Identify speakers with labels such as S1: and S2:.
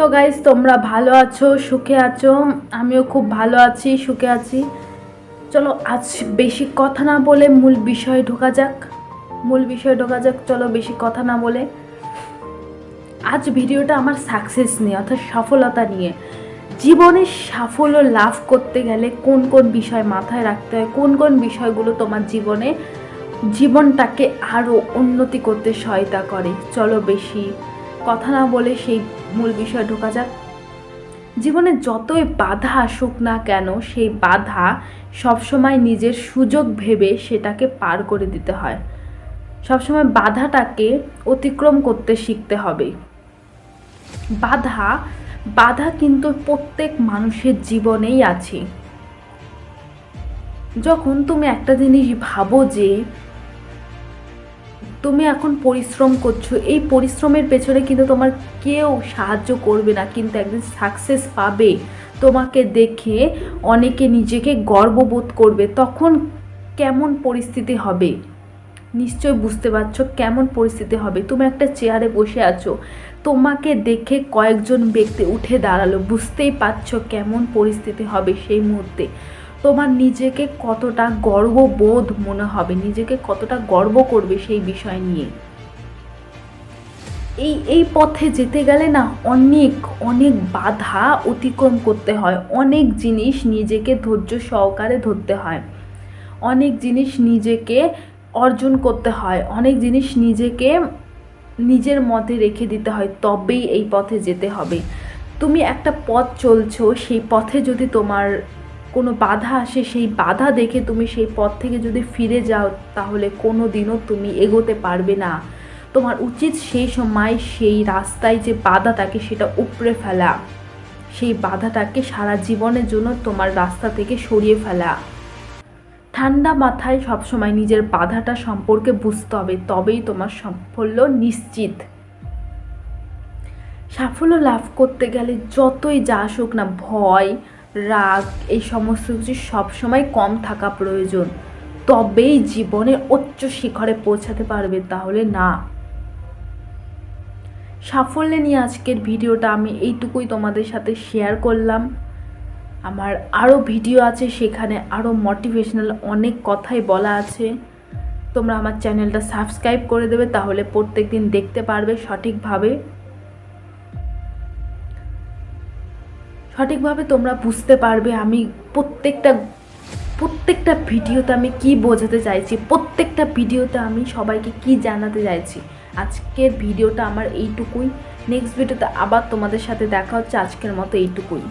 S1: So guys তোমরা ভালো আছো, সুখে আছো? আমিও খুব ভালো আছি, সুখে আছি। চলো আজ বেশি কথা না বলে মূল বিষয় ঢোকা যাক। মূল বিষয় ঢোকা যাক, চলো বেশি কথা না বলে। আজ ভিডিওটা আমার সাকসেস নিয়ে, অর্থাৎ সফলতা নিয়ে। জীবনে সাফল্য লাভ করতে গেলে কোন কোন বিষয় মাথায় রাখতে হয়? কোন কোন বিষয়গুলো তোমার জীবনে, জীবনটাকে আরও উন্নতি করতে সহায়তা করে? চলো বেশি কথা না বলে সেই মূল বিষয়ে ঢোকা যাক। জীবনে যতই বাধা আসুক না কেন, সেই বাধা সবসময় নিজের সুযোগ ভেবে সেটাকে পার করে দিতে হয়। সবসময় বাধাটাকে অতিক্রম করতে শিখতে হবে। বাধা বাধা কিন্তু প্রত্যেক মানুষের জীবনেই আছে। যখন তুমি একটা জিনিস ভাবো যে তুমি এখন পরিশ্রম করছ। এই পরিশ্রমের পেছনে কিন্তু তোমার কেউ সাহায্য করবে না, কিন্তু একদিন সাকসেস পাবে। তোমাকে দেখে অনেকে নিজেকে গর্ববোধ করবে। তখন কেমন পরিস্থিতি হবে? নিশ্চয় বুঝতে পারছ কেমন পরিস্থিতি হবে। তুমি একটা চেয়ারে বসে আছো। তোমাকে দেখে কয়েকজন ব্যক্তি উঠে দাঁড়াল। বুঝতেই পারছ কেমন পরিস্থিতি হবে সেই মুহূর্তে। তোমার নিজেকে কতটা গর্ববোধ মনে হবে, নিজেকে কতটা গর্ব করবে সেই বিষয় নিয়ে। এই এই পথে যেতে গেলে না অনেক অনেক বাধা অতিক্রম করতে হয়, অনেক জিনিস নিজেকে ধৈর্য সহকারে ধরতে হয়, অনেক জিনিস নিজেকে অর্জন করতে হয়, অনেক জিনিস নিজেকে নিজের মধ্যে রেখে দিতে হয়, তবেই এই পথে যেতে হবে। তুমি একটা পথ চলছো, সেই পথে যদি তোমার কোনো বাধা আসে, সেই বাধা দেখে তুমি সেই পথ থেকে যদি ফিরে যাও, তাহলে কোনো দিনও তুমি এগোতে পারবে না। তোমার উচিত সেই সময় সেই রাস্তায় যে বাধাটাকে, সেটা উপড়ে ফেলা। সেই বাধাটাকে সারা জীবনের জন্য তোমার রাস্তা থেকে সরিয়ে ফেলা। ঠান্ডা মাথায় সবসময় নিজের বাধাটা সম্পর্কে বুঝতে হবে, তবেই তোমার সাফল্য নিশ্চিত। সাফল্য লাভ করতে গেলে যতই যা আসুক না, ভয় রাগ, এই সমস্ত কিছু সবসময় কম থাকা প্রয়োজন। তবেই জীবনে উচ্চ শিখরে পৌঁছাতে পারবে, তাহলে না। সাফল্য নিয়ে আজকের ভিডিওটা আমি এইটুকুই তোমাদের সাথে শেয়ার করলাম। আমার আরও ভিডিও আছে, সেখানে আরও মোটিভেশনাল অনেক কথাই বলা আছে। তোমরা আমার চ্যানেলটা সাবস্ক্রাইব করে দেবে, তাহলে প্রত্যেক দিন দেখতে পারবে সঠিকভাবে। সঠিকভাবে তোমরা বুঝতে পারবে আমি প্রত্যেকটা প্রত্যেকটা ভিডিওতে আমি কি বোঝাতে চাইছি, প্রত্যেকটা ভিডিওতে আমি সবাইকে কি জানাতে চাইছি। আজকের ভিডিওটা আমার এইটুকুই। নেক্সট ভিডিওতে আবার তোমাদের সাথে দেখা হচ্ছে। আজকের মতো এইটুকুই।